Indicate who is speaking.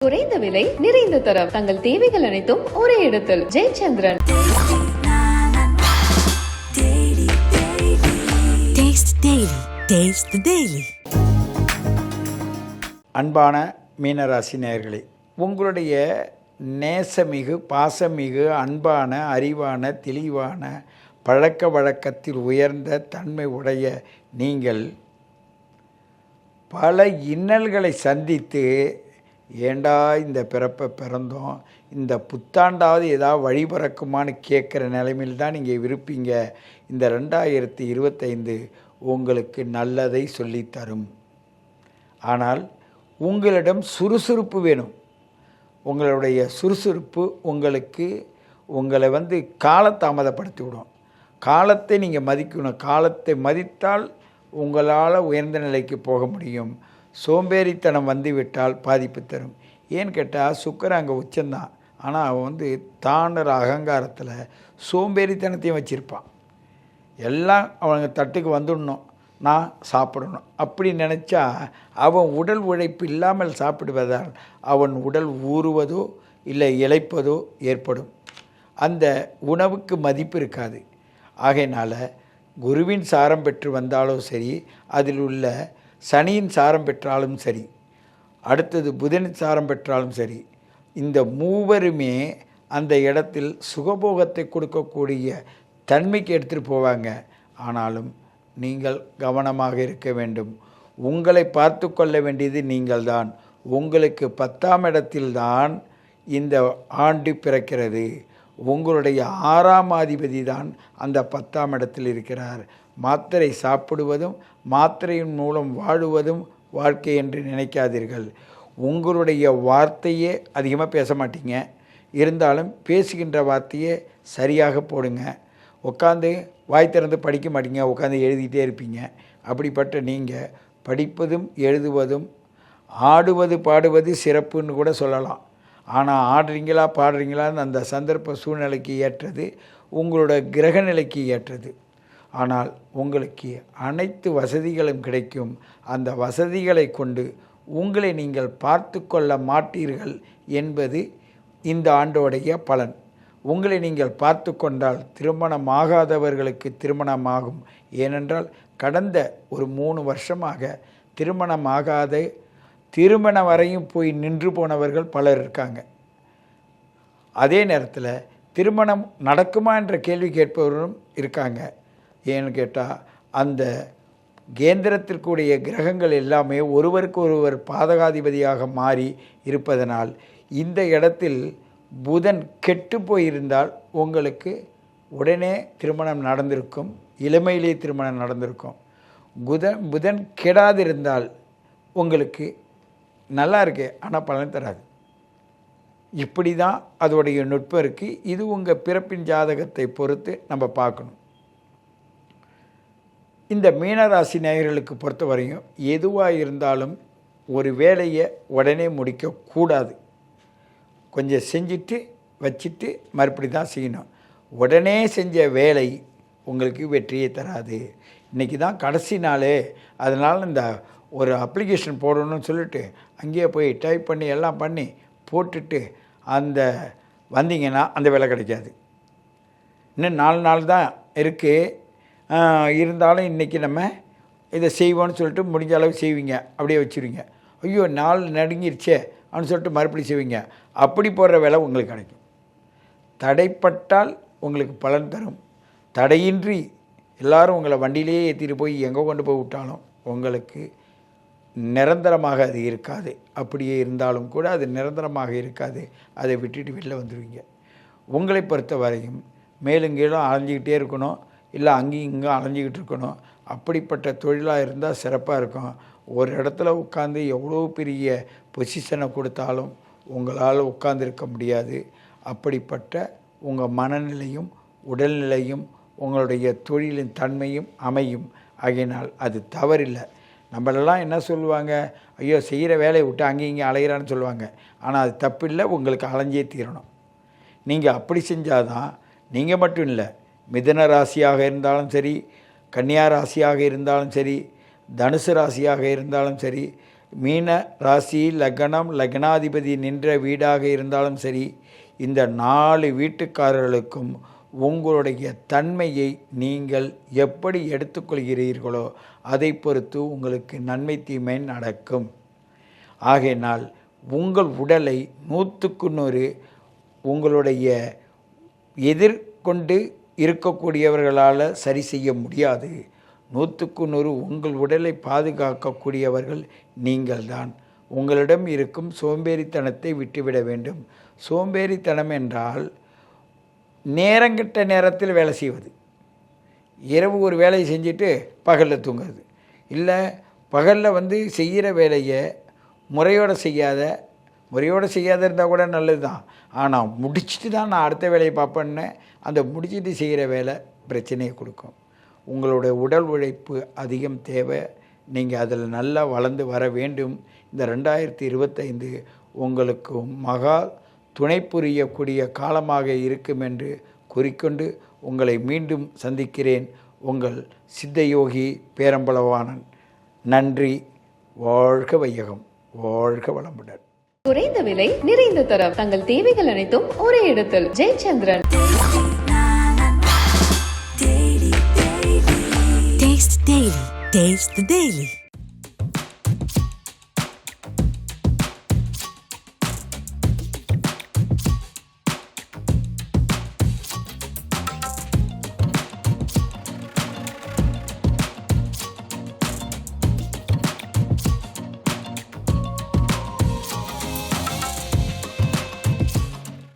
Speaker 1: குறைந்த விலை நிறைந்த தரம் தங்கள் தேவைகள் அனைத்தும் ஒரே இடத்தில் Jayachandran
Speaker 2: Taste Daily. Taste the Daily.
Speaker 3: அன்பான மீனராசி உங்களுடைய நேசமிகு பாசமிகு அன்பான அறிவான தெளிவான பழக்க வழக்கத்தில் உயர்ந்த தன்மை உடைய நீங்கள் பல இன்னல்களை சந்தித்து ஏண்டா இந்த பிறப்பை பிறந்தோம்? இந்த புத்தாண்டாவது ஏதாவது வழி பிறக்குமான்னு கேட்குற நிலைமையில் தான் நீங்கள் விருப்பீங்க இந்த ரெண்டாயிரத்தி இருபத்தைந்து உங்களுக்கு நல்லதை சொல்லித்தரும் ஆனால் உங்களிடம் சுறுசுறுப்பு வேணும். உங்களுடைய சுறுசுறுப்பு உங்களுக்கு உங்களை வந்து காலத்தாமதப்படுத்தி விடும் காலத்தை நீங்கள் மதிக்கணும். காலத்தை மதித்தால் உங்களால் உயர்ந்த நிலைக்கு போக முடியும். சோம்பேறித்தனம் வந்துவிட்டால் பாதிப்பு தரும். ஏன்னு கேட்டால் சுக்கரன் அங்கே உச்சந்தான். ஆனால் அவன் வந்து தானர் அகங்காரத்தில் சோம்பேறித்தனத்தையும் வச்சுருப்பான். எல்லாம் அவங்க தட்டுக்கு வந்துடணும். நான் சாப்பிடணும். அப்படி நினச்சா அவன் உடல் உழைப்பு இல்லாமல் சாப்பிடுவதால் அவன் உடல் ஊறுவதோ இல்லை இளைப்பதோ ஏற்படும். அந்த உணவுக்கு மதிப்பு இருக்காது. ஆகையினால் குருவின் சாரம் பெற்று வந்தாலும் சரி அதில் உள்ள சனியின் சாரம் பெற்றாலும் சரி அடுத்தது புதனின் சாரம் பெற்றாலும் சரி இந்த மூவருமே அந்த இடத்தில் சுகபோகத்தை கொடுக்கக்கூடிய தன்மைக்கு எடுத்துகிட்டு போவாங்க. ஆனாலும் நீங்கள் கவனமாக இருக்க வேண்டும். உங்களை பார்த்து கொள்ள வேண்டியது நீங்கள்தான். உங்களுக்கு பத்தாம் இடத்தில்தான் இந்த ஆண்டு பிறக்கிறது. உங்களுடைய ஆறாம் அதிபதி தான் அந்த பத்தாம் இடத்தில் இருக்கிறார். மாத்திரை சாப்பிடுவதும் மாத்திரையின் மூலம் வாழுவதும் வாழ்க்கை என்று நினைக்காதீர்கள். உங்களுடைய வார்த்தையே அதிகமாக பேச மாட்டீங்க. இருந்தாலும் பேசுகின்ற வார்த்தையே சரியாக போடுங்க. உட்காந்து வாய் திறந்து படிக்க மாட்டீங்க உட்காந்து எழுதிட்டே இருப்பீங்க. அப்படிப்பட்ட நீங்கள் படிப்பதும் எழுதுவதும் ஆடுவது பாடுவது சிறப்புன்னு கூட சொல்லலாம். ஆனால் ஆடுறீங்களா பாடுறீங்களான்னு அந்த சந்தர்ப்ப சூழ்நிலைக்கு ஏற்றது உங்களோட கிரக நிலைக்கு ஏற்றது. ஆனால் உங்களுக்கு அனைத்து வசதிகளும் கிடைக்கும். அந்த வசதிகளை கொண்டு உங்களை நீங்கள் பார்த்து கொள்ள மாட்டீர்கள் என்பது இந்த ஆண்டோடைய பலன். உங்களை நீங்கள் பார்த்து கொண்டால் திருமணமாகாதவர்களுக்கு திருமணமாகும். ஏனென்றால் கடந்த ஒரு மூணு வருஷமாக திருமணமாகாத திருமணம் வரையும் போய் நின்று போனவர்கள் பலர் இருக்காங்க. அதே நேரத்தில் திருமணம் நடக்குமா என்ற கேள்வி கேட்பவர்களும் இருக்காங்க. ஏன்னு கேட்டால் அந்த கேந்திரத்திற்குடைய கிரகங்கள் எல்லாமே ஒருவருக்கு ஒருவர் பாதகாதிபதியாக மாறி இருப்பதனால் இந்த இடத்தில் புதன் கெட்டு போயிருந்தால் உங்களுக்கு உடனே திருமணம் நடந்திருக்கும் இளமையிலே திருமணம் நடந்திருக்கும். புதன் புதன் கெடாதிருந்தால் உங்களுக்கு நல்லா இருக்கு ஆனால் பலன் தராது. இப்படி தான் அதோடைய நுட்பம் இருக்குது இது உங்கள் பிறப்பின் ஜாதகத்தை பொறுத்து நம்ம பார்க்கணும். இந்த மீனராசி நேயர்களுக்கு பொறுத்தவரையும் எதுவாக இருந்தாலும் ஒரு வேலையை உடனே முடிக்கக்கூடாது கொஞ்சம் செஞ்சுட்டு வச்சுட்டு மறுபடி தான் செய்யணும். உடனே செஞ்ச வேலை உங்களுக்கு வெற்றியை தராது. இன்றைக்கி தான் கடைசி நாள். அதனால் இந்த ஒரு அப்ளிகேஷன் போடணும்னு சொல்லிட்டு அங்கேயே போய் டைப் பண்ணி எல்லாம் பண்ணி போட்டுட்டு அந்த வந்தீங்கன்னா அந்த வேலை கிடைக்காது. இன்னும் நாலு நாள் தான் இருக்குது இருந்தாலும் இன்றைக்கி நம்ம இதை செய்வோம்னு சொல்லிட்டு முடிஞ்ச அளவு செய்வீங்க. அப்படியே வச்சுருவீங்க. ஐயோ நாள் நடுங்கிருச்சே அப்படின்னு சொல்லிட்டு மறுபடியும் செய்வீங்க. அப்படி போடுற வேலை உங்களுக்கு கிடைக்கும். தடைப்பட்டால் உங்களுக்கு பலன் தரும். தடையின்றி எல்லாரும் உங்களை வண்டியிலேயே ஏற்றிட்டு போய் எங்கே கொண்டு போய் விட்டாலும் உங்களுக்கு நிரந்தரமாக அது இருக்காது. அப்படியே இருந்தாலும் கூட அது நிரந்தரமாக இருக்காது. அதை விட்டுட்டு வெளில வந்துடுவீங்க உங்களை பொறுத்த வரையும் மேலும் கீழும் அலைஞ்சிக்கிட்டே இருக்கணும். இல்லை அங்கேயும் இங்கே அலைஞ்சிக்கிட்டு இருக்கணும். அப்படிப்பட்ட தொழிலாக இருந்தால் சிறப்பாக இருக்கும். ஒரு இடத்துல உட்காந்து எவ்வளோ பெரிய பொசிஷனை கொடுத்தாலும் உங்களால் உட்காந்துருக்க முடியாது. அப்படிப்பட்ட உங்கள் மனநிலையும் உடல்நிலையும் உங்களுடைய தொழிலின் தன்மையும் அமையும். ஆகையினால் அது தவறில்லை. நம்மளெல்லாம் என்ன சொல்லுவாங்க? ஐயோ செய்கிற வேலையை விட்டு அங்கேயும் இங்கே அலையிறான்னு சொல்லுவாங்க. ஆனால் அது தப்பில்லை. உங்களுக்கு அலைஞ்சே தீரணும். நீங்கள் அப்படி செஞ்சால் தான் நீங்கள் மட்டும் இல்லை மிதன ராசியாக இருந்தாலும் சரி கன்னியா ராசியாக இருந்தாலும் சரி தனுசு ராசியாக இருந்தாலும் சரி மீன ராசி லக்னம் லக்னாதிபதி நின்ற வீடாக இருந்தாலும் சரி இந்த நாலு வீட்டுக்காரர்களுக்கும் உங்களுடைய தன்மையை நீங்கள் எப்படி எடுத்துக்கொள்கிறீர்களோ அதை பொறுத்து உங்களுக்கு நன்மை தீமை நடக்கும். ஆகையினால் உங்கள் உடலை நூற்றுக்கு நூறு உங்களுடைய எதிர்கொண்டு இருக்கக்கூடியவர்களால் சரி செய்ய முடியாது. நூற்றுக்கு நூறு உங்கள் உடலை பாதுகாக்கக்கூடியவர்கள் நீங்கள்தான். உங்களிடம் இருக்கும் சோம்பேறித்தனத்தை விட்டுவிட வேண்டும். சோம்பேறித்தனம் என்றால் நேரங்கிட்ட நேரத்தில் வேலை செய்வது. இரவு ஒரு வேலையை செஞ்சுட்டு பகலில் தூங்குறது. இல்லை பகலில் வந்து செய்கிற வேலையை முறையோடு செய்யாத முறையோடு செய்யாத இருந்தால் கூட நல்லது தான் ஆனால் முடிச்சுட்டு தான் நான் அடுத்த வேலையை பார்ப்பேன்னு அந்த முடிச்சுட்டு செய்கிற வேலை பிரச்சனையை கொடுக்கும். உங்களுடைய உடல் உழைப்பு அதிகம் தேவை. நீங்கள் அதில் நல்லா வளர்ந்து வர வேண்டும். இந்த ரெண்டாயிரத்தி இருபத்தைந்து உங்களுக்கு மகா துணை புரியக்கூடிய காலமாக இருக்கும் என்று கூறிக்கொண்டு உங்களை மீண்டும் சந்திக்கிறேன். உங்கள் சித்தயோகி பேரம்பளவானன் நன்றி. வாழ்க வையகம். வாழ்க வளமுடன்.
Speaker 1: குறைந்த விலை நிறைந்த தரம். தங்கள் தேவைகள் அனைத்தும் ஒரே இடத்தில். Jayachandran.
Speaker 2: Taste the Daily. Taste the Daily.